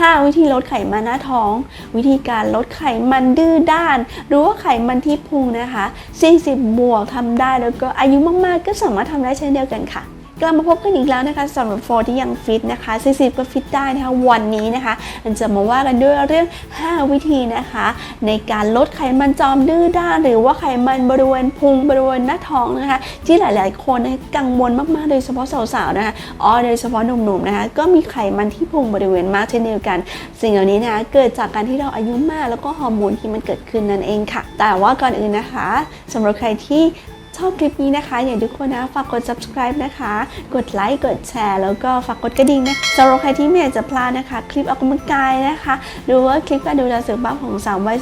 5 วิธีลดไขมันหน้าท้อง วิธีการลดไขมันดื้อด้าน หรือว่าไขมันที่พุงนะคะ 40 บวกทำได้แล้วก็อายุมากๆ ก็สามารถทำได้เช่นเดียวกันค่ะ กลับมาพบกันอีกแล้วนะคะสำหรับโฟที่ยังฟิตนะคะ40ก็ฟิตได้นะคะวันนี้นะคะเราจะมาว่ากันด้วยเรื่อง 5 วิธีนะคะ ในการลดไขมันจอมดื้อด้านหรือว่าไขมันบริเวณพุงบริเวณหน้าท้องนะคะ ที่หลาย ๆ คนนะคะกังวลมาก ๆ โดยเฉพาะสาว ๆ นะคะอ๋อโดยเฉพาะหนุ่ม ๆ นะคะ ก็มีไขมันที่พุงบริเวณมากเช่นเดียวกัน สิ่งเหล่านี้นะคะเกิดจากการที่เราอายุมากแล้วก็ฮอร์โมนที่มันเกิดขึ้นนั่นเองค่ะ แต่ว่าก่อนอื่นนะคะสำหรับใครที่ ชอบคลิปนี้นะคะ อย่างทุกคนนะฝากกด subscribe นะคะ กดไลค์กดแชร์แล้วก็ฝากกดกระดิ่งนะสำหรับใครที่ไม่อยากจะพลาดนะคะ คลิปออกกำลังกายนะคะหรือว่าคลิปการดูแลสุขภาพของสาววัย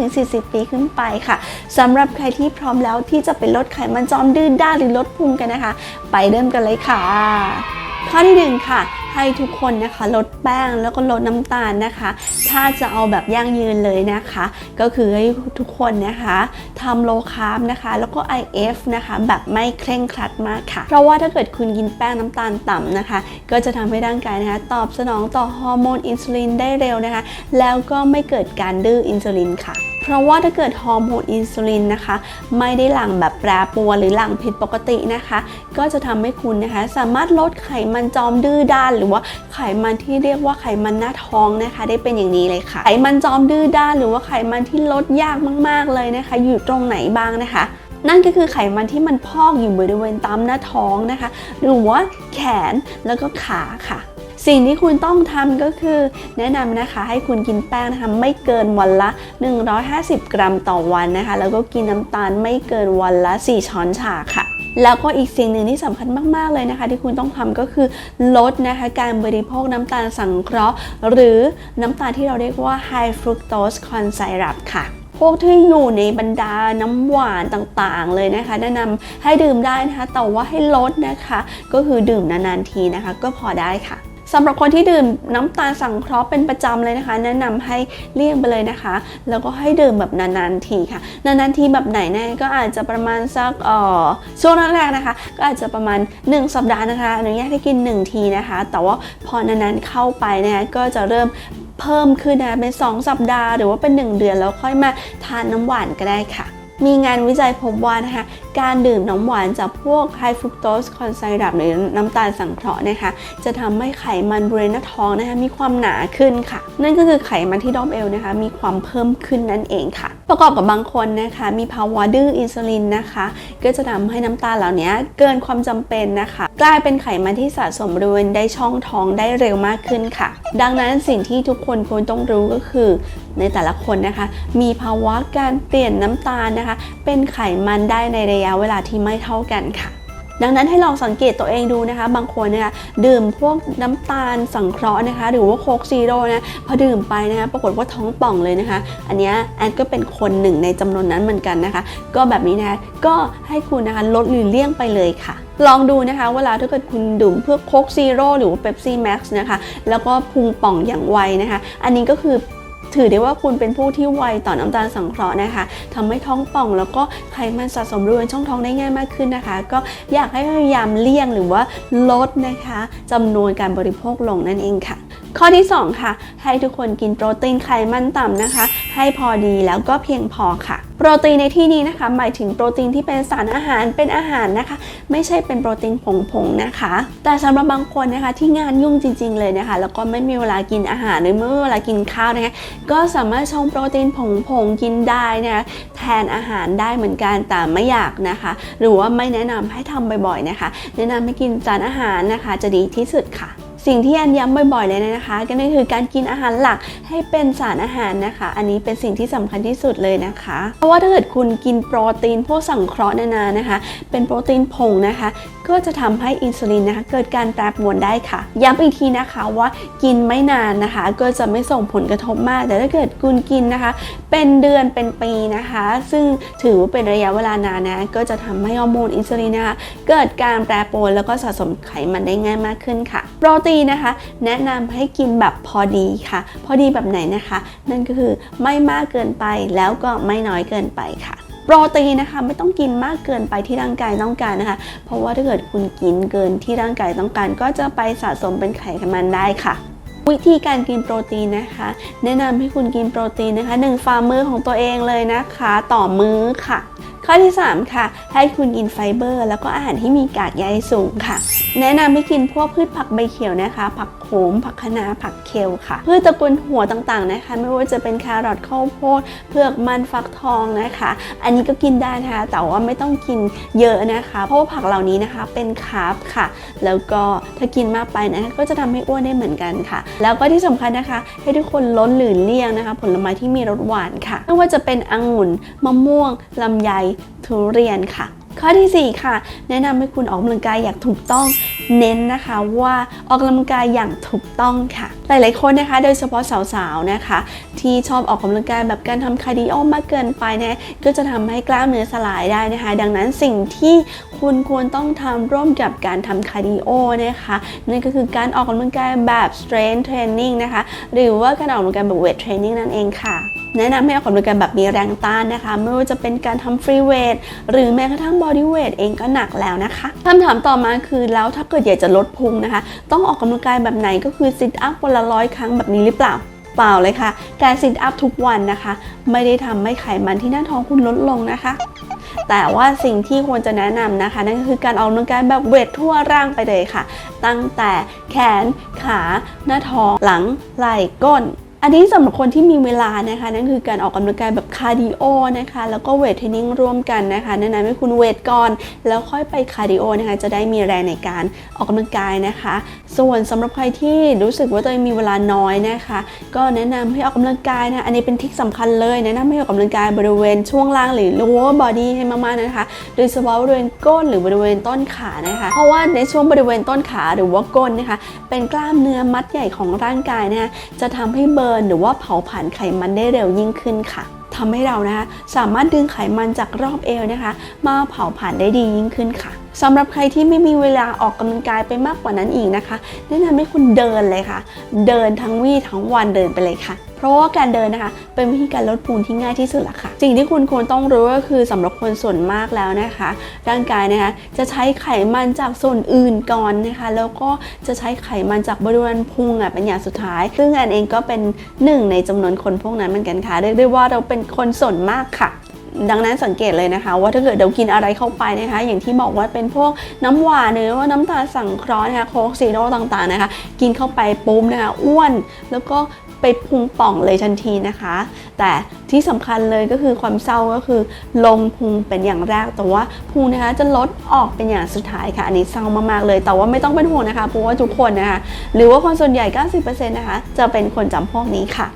35-40 ปีขึ้นไปค่ะสำหรับใครที่พร้อมแล้วที่จะไปลดไขมันจอมดื้อด้านหรือลดพุงกันนะคะ ไปเริ่มกันเลยค่ะ ข้อที่หนึ่งค่ะ ให้ทุกคนนะคะลดแป้งแล้วก็ลดน้ำตาลนะคะ ถ้าจะเอาแบบยั่งยืนเลยนะคะ ก็คือให้ทุกคนนะคะทำโลคาร์บนะคะ แล้วก็ IF นะคะ แบบไม่เคร่งครัดมากค่ะ เพราะว่าถ้าเกิดคุณกินแป้งน้ำตาลต่ำนะคะ ก็จะทำให้ร่างกายนะคะ ตอบสนองต่อฮอร์โมนอินซูลินได้เร็วนะคะ แล้วก็ไม่เกิดการดื้ออินซูลินค่ะ ราะว่าถ้าเกิดฮอร์โมนอินซูลินนะคะ ไม่ได้หลั่งแบบแปรปรวนหรือหลั่งผิดปกตินะคะ ก็จะทำให้คุณนะคะ สามารถลดไขมันจอมดื้อด้าน หรือว่าไขมันที่เรียกว่าไขมันหน้าท้องนะคะ ได้เป็นอย่างนี้เลยค่ะ ไขมันจอมดื้อด้าน หรือว่าไขมันที่ลดยากมาก ๆเลยนะคะ อยู่ตรงไหนบ้างนะคะนั่นก็คือไขมันที่มันพอกอยู่บริเวณตามหน้าท้องนะคะ หรือว่าแขนแล้วก็ขาค่ะ สิ่งที่คุณต้องทำก็คือ แนะนำนะคะให้คุณกินแป้งนะคะไม่เกินวันละ 150 กรัมต่อวันนะคะ แล้วก็กินน้ำตาลไม่เกินวันละ 4 ช้อนชาค่ะแล้วก็อีกสิ่งหนึ่งที่สำคัญมากๆเลยนะคะ ที่คุณต้องทำก็คือลดนะคะการบริโภคน้ำตาลสังเคราะห์ หรือน้ำตาลที่เราเรียกว่า high fructose corn syrup ค่ะ พวกที่อยู่ในบรรดาน้ำหวานต่างๆเลยนะคะ แนะนำให้ดื่มได้นะคะ แต่ว่าให้ลดนะคะ ก็คือดื่มนานๆทีนะคะ ก็พอได้ค่ะ สำหรับคนที่ดื่มน้ำตาลสังเคราะห์เป็นประจำเลยนะคะ แนะนำให้เลี่ยงไปเลยนะคะ แล้วก็ให้ดื่มแบบนานๆทีค่ะ นานๆทีแบบไหนเนี่ยก็อาจจะประมาณสักเอ่อช่วงแรกๆนะคะ ก็อาจจะประมาณ 1 สัปดาห์นะคะอนุญาตให้กิน 1 ทีนะคะ แต่ว่าพอนานๆเข้าไปนะคะก็จะเริ่มเพิ่มขึ้นนะเป็น 2 สัปดาห์หรือว่าเป็น 1 เดือนแล้วค่อยมาทานน้ำหวานก็ได้ค่ะมีงานวิจัยพบว่านะคะ การดื่มน้ำหวานจากพวกไฮฟรุกโตสคอนไซรัปหรือน้ำตาลสังเคราะห์นะคะ จะทำให้ไขมันบริเวณหน้าท้องนะคะมีความหนาขึ้นค่ะ นั่นก็คือไขมันที่ดอมเอลนะคะมีความเพิ่มขึ้นนั่นเองค่ะ ประกอบกับบางคนนะคะ มีภาวะดื้ออินซูลินนะคะ ก็จะทำให้น้ำตาลเหล่านี้เกินความจำเป็นนะคะ กลายเป็นไขมันที่สะสมบริเวณได้ช่องท้องได้เร็วมากขึ้นค่ะ ดังนั้นสิ่งที่ทุกคนควรต้องรู้ก็คือในแต่ละคนนะคะ มีภาวะการเปลี่ยนน้ำตาลนะคะ เป็นไขมันได้ในระยะเวลาที่ไม่เท่ากันค่ะดังนั้นให้ลองสังเกตตัวเองดูนะคะ บางคนนะคะดื่มพวกน้ำตาลสังเคราะห์นะคะ หรือว่าโคกซีโร่นะพอดื่มไปนะคะปรากฏว่าท้องป่องเลยนะคะ อันนี้แอนก็เป็นคนหนึ่งในจำนวนนั้นเหมือนกันนะคะ ก็แบบนี้นะคะก็ให้คุณนะคะลดหรือเลี่ยงไปเลยค่ะ ลองดูนะคะ เวลาถ้าเกิดคุณดื่มเพื่อโคกซีโร่หรือว่าเ e ปซี่แม็กซ์นะคะ แล้วก็พุงป่องอย่างไวนะคะ อันนี้ก็คือ ถือได้ว่าคุณเป็นผู้ที่ไวต่อน้ำตาลสังเคราะห์นะคะทำให้ท้องป่องแล้วก็ไขมันสะสมบริเวณช่องท้องได้ง่ายมากขึ้นนะคะ ก็อยากให้พยายามเลี่ยงหรือว่าลดนะคะจำนวนการบริโภคลงนั่นเองค่ะ ข้อที่ 2 ค่ะ ให้ทุกคนกินโปรตีนไขมันต่ำนะคะ ให้พอดีแล้วก็เพียงพอค่ะ โปรตีนในที่นี้นะคะ หมายถึงโปรตีนที่เป็นสารอาหารเป็นอาหารนะคะ ไม่ใช่เป็นโปรตีนผงๆนะคะ แต่สำหรับบางคนนะคะที่งานยุ่งจริง ๆ เลยนะคะ แล้วก็ไม่มีเวลากินอาหารหรือไม่มีเวลากินข้าวนะคะก็สามารถชงโปรตีนผงๆกินได้นะคะแทนอาหารได้เหมือนกันแต่ไม่อยากนะคะ หรือว่าไม่แนะนำให้ทำบ่อยๆนะคะ แนะนำให้กินสารอาหารนะคะ จะดีที่สุดค่ะ สิ่งที่อันย้ำบ่อยๆเลยนะคะ ก็นั่นคือการกินอาหารหลักให้เป็นสารอาหารนะคะ อันนี้เป็นสิ่งที่สำคัญที่สุดเลยนะคะ เพราะว่าถ้าเกิดคุณกินโปรตีนพวกสังเคราะห์นานๆนะคะ เป็นโปรตีนผงนะคะ ก็จะทำให้อินซูลินนะคะ เกิดการแปรปรวนได้ค่ะ ย้ำอีกทีนะคะว่ากินไม่นานนะคะ ก็จะไม่ส่งผลกระทบมาก แต่ถ้าเกิดคุณกินนะคะ เป็นเดือนเป็นปีนะคะ ซึ่งถือว่าเป็นระยะเวลานานนะก็จะทำให้ฮอร์โมนอินซูลินนะคะเกิดการแปรปรวนแล้วก็สะสมไขมันได้ง่ายมากขึ้นค่ะโปรตีนนะคะ แนะนำให้กินแบบพอดีค่ะ พอดีแบบไหนนะคะ นั่นก็คือไม่มากเกินไปแล้วก็ไม่น้อยเกินไปค่ะโปรตีนนะคะไม่ต้องกินมากเกินไปที่ร่างกายต้องการนะคะ เพราะว่าถ้าเกิดคุณกินเกินที่ร่างกายต้องการ ก็จะไปสะสมเป็นไขมันได้ค่ะ วิธีการกินโปรตีนนะคะ แนะนำให้คุณกินโปรตีนนะคะ1ฝ่ามือของตัวเองเลยนะคะ ต่อมื้อค่ะ ข้อที่ 3 ค่ะ ให้คุณกินไฟเบอร์ แล้วก็อาหารที่มีกากใยสูงค่ะ แนะนำให้กินพวกพืชผักใบเขียวนะคะ ผักโขม ผักคะน้าผักเคลค่ะพืชตระกูลหัวต่างๆนะคะ ไม่ว่าจะเป็นแครอทข้าวโพดเผือกมันฟักทองนะคะ อันนี้ก็กินได้นะคะแต่ว่าไม่ต้องกินเยอะนะคะ เพราะว่าผักเหล่านี้นะคะเป็นคาร์บค่ะ แล้วก็ถ้ากินมากไปนะคะก็จะทำให้อ้วนได้เหมือนกันค่ะ แล้วก็ที่สำคัญนะคะ ให้ทุกคนลดหรือเลี่ยงนะคะ ผลไม้ที่มีรสหวานค่ะไม่ว่าจะเป็นองุ่นมะม่วงลำไยทุเรียนค่ะ ข้อทีสี่4 ค่ะ แนะนำให้คุณออกกำลังกายอย่างถูกต้องเน้นนะคะว่าออกกำลังกายอย่างถูกต้องค่ะ หลาย ๆ คนนะคะ โดยเฉพาะสาว ๆ นะคะ ที่ชอบออกกำลังกายแบบการทำคาร์ดิโอมากเกินไปเนี่ยก็จะทำให้กล้ามเนื้อสลายได้นะคะ ดังนั้นสิ่งที่คุณควรต้องทำร่วมกับการทำคาร์ดิโอนะคะนั่นก็คือการออกกำลังกายแบบ strength training นะคะ หรือว่าการออกกำลังกายแบบ weight training นั่นเองค่ะ แนะนำให้ออกกำลังกายแบบมีแรงต้านนะคะ ไม่ว่าจะเป็นการทำฟรีเวทหรือแม้กระทั่งบอดี้เวทเองก็หนักแล้วนะคะคำถามต่อมาคือแล้วถ้าเกิดอยากจะลดพุงนะคะ ต้องออกกำลังกายแบบไหนก็คือซิทอัพวันละร้อยครั้งแบบนี้หรือเปล่าเปล่าเลยค่ะ การซิทอัพทุกวันนะคะ ไม่ได้ทำให้ไขมันที่หน้าท้องคุณลดลงนะคะแต่ว่าสิ่งที่ควรจะแนะนำนะคะ นั่นก็คือการออกกำลังกายแบบเวททั่วร่างไปเลยค่ะ ตั้งแต่แขน ขา หน้าท้อง หลัง ไหล่ ก้น อันนี้สำหรับคนที่มีเวลานะคะ นั่นคือการออกกำลังกายแบบคาร์ดิโอนะคะ แล้วก็เวทเทรนนิ่งร่วมกันนะคะแนะนำให้คุณเวทก่อน แล้วค่อยไปคาร์ดิโอนะคะ จะได้มีแรงในการออกกำลังกายนะคะ ส่วนสำหรับใครที่รู้สึกว่าตัวเองมีเวลาน้อยนะคะ ก็แนะนำให้ออกกำลังกายนะอันนี้เป็นทริคสำคัญเลยแนะนำให้ออกกำลังกายบริเวณช่วงล่างหรือ lower body ให้มากๆนะคะ โดยเฉพาะบริเวณก้นหรือบริเวณต้นขานะคะ เพราะว่าในช่วงบริเวณต้นขาหรือว่าก้นนะคะ เป็นกล้ามเนื้อมัดใหญ่ของร่างกายนะคะจะทำให้เบิร์นหรือว่าเผาผลาญไขมันได้เร็วยิ่งขึ้นค่ะทำให้เรานะคะสามารถดึงไขมันจากรอบเอวนะคะ มาเผาผลาญได้ดียิ่งขึ้นค่ะ สำหรับใครที่ไม่มีเวลาออกกำลังกายไปมากกว่านั้นอีกนะคะ แนะนำให้คุณเดินเลยค่ะ เดินทั้งวี่ทั้งวันเดินไปเลยค่ะเพราะว่าการเดินนะคะ เป็นวิธีการลดพุงที่ง่ายที่สุดละค่ะ สิ่งที่คุณควรต้องรู้ก็คือสำหรับคนส่วนมากแล้วนะคะ ร่างกายนะคะจะใช้ไขมันจากส่วนอื่นก่อนนะคะ แล้วก็จะใช้ไขมันจากบริเวณพุงอะเป็นอย่างสุดท้าย ซึ่งอันเองก็เป็นหนึ่งในจำนวนคนพวกนั้นเหมือนกันค่ะเรียกได้ว่าเราเป็นคนส่วนมากค่ะ ดังนั้นสังเกตเลยนะคะ ว่าถ้าเกิดเรากินอะไรเข้าไปนะคะ อย่างที่บอกว่าเป็นพวกน้ำหวานหรือว่าน้ำตาลสังเคราะห์นะคะโคกซีโร่ต่างๆนะคะ กินเข้าไปปุ๊บนะคะอ้วน แล้วก็ไปพุงป่องเลยทันทีนะคะ แต่ที่สำคัญเลยก็คือความเศร้าก็คือ ลงพุงเป็นอย่างแรกแต่ว่าพุงนะคะจะลดออกเป็นอย่างสุดท้ายค่ะ อันนี้เศร้ามากๆเลย แต่ว่าไม่ต้องเป็นห่วงนะคะเพราะว่าทุกคนนะคะ หรือว่าคนส่วนใหญ่ 90%นะคะ จะเป็นคนจำพวกนี้ค่ะ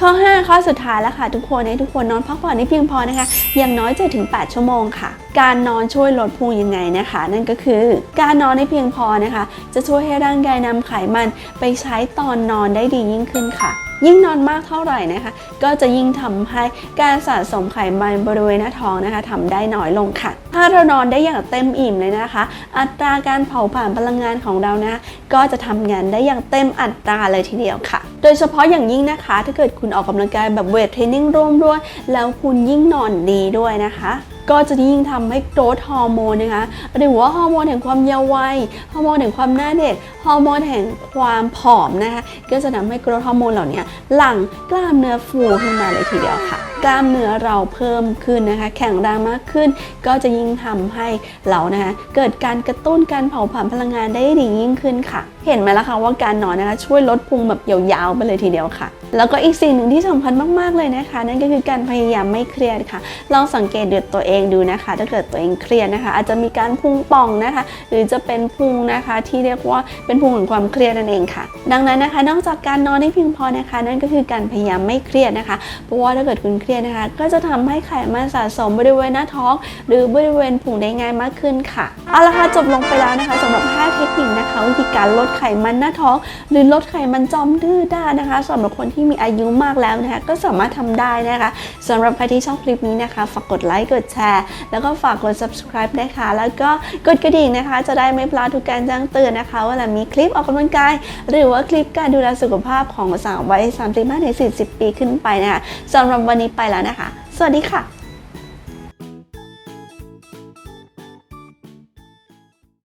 ข้อ 5 ข้อสุดท้ายแล้วค่ะทุกคนให้ทุกคนนอนพักผ่อนให้เพียงพอนะคะ อย่างน้อย7-8 ชั่วโมงค่ะ การนอนช่วยลดพุงยังไงนะคะ นั่นก็คือการนอนให้เพียงพอนะคะ จะช่วยให้ร่างกายนำไขมันไปใช้ตอนนอนได้ดียิ่งขึ้นค่ะ ยิ่งนอนมากเท่าไหร่นะคะ ก็จะยิ่งทำให้การสะสมไขมันบริเวณหน้าท้องนะคะทำได้น้อยลงค่ะ ถ้าเรานอนได้อย่างเต็มอิ่มเลยนะคะ อัตราการเผาผลาญพลังงานของเรานะคะก็จะทำงานได้อย่างเต็มอัตราเลยทีเดียวค่ะ โดยเฉพาะอย่างยิ่งนะคะ ถ้าเกิดคุณออกกำลังกายแบบเวทเทรนนิ่งร่วมด้วยแล้วคุณยิ่งนอนดีด้วยนะคะ ก็จะยิ่งทำให้โกรทฮอร์โมนนะคะหรือว่าฮอร์โมนแห่งความเยาว์วัยฮอร์โมนแห่งความหน้าเด็กฮอร์โมนแห่งความผอมนะคะก็จะทำให้โกรทฮอร์โมนเหล่านี้หลั่งกล้ามเนื้อฟูขึ้นมาเลยทีเดียวค่ะ กล้ามเนื้อเราเพิ่มขึ้นนะคะ แข็งแรงมากขึ้น ก็จะยิ่งทำให้เรานะคะเกิดการกระตุ้นการเผาผลาญพลังงานได้ดียิ่งขึ้นค่ะ เห็นไหมล่ะคะว่าการนอนนะคะช่วยลดพุงแบบยาวๆไปเลยทีเดียวค่ะ แล้วก็อีกสิ่งหนึ่งที่สำคัญมากๆเลยนะคะ นั่นก็คือการพยายามไม่เครียดค่ะลองสังเกตดูตัวเองดูนะคะ ถ้าเกิดตัวเองเครียดนะคะ อาจจะมีการพุงป่องนะคะ หรือจะเป็นพุงนะคะที่เรียกว่าเป็นพุงของความเครียดนั่นเองค่ะ ดังนั้นนะคะ นอกจากการนอนให้เพียงพอนะคะ นั่นก็คือการพยายามไม่เครียดนะคะเพราะว่าถ้าเกิดคุณเครียดนะคะ ก็จะทำให้ไขมันสะสมบริเวณหน้าท้อง หรือบริเวณพุงได้ง่ายมากขึ้นค่ะเอาละค่ะจบลงไปแล้วนะคะสำหรับ 5 เทคนิคนะคะ วิธีการลดไขมันหน้าท้อง หรือลดไขมันจอมดื้อด้านะคะสำหรับคนที่มีอายุมากแล้วนะคะก็สามารถทำได้นะคะสำหรับใครที่ชอบคลิปนี้นะคะ ฝากกดไลค์กดแชร์ แล้วก็ฝากกด subscribe นะคะ แล้วก็กดกระดิ่งนะคะ จะได้ไม่พลาดทุกการแจ้งเตือนนะคะเวลามีคลิปออกกำลังกาย หรือว่าคลิปการดูแลสุขภาพของสาววัย35-40 ปีขึ้นไปนะคะสำหรับวันนี้ไปแล้วนะคะ สวัสดีค่ะ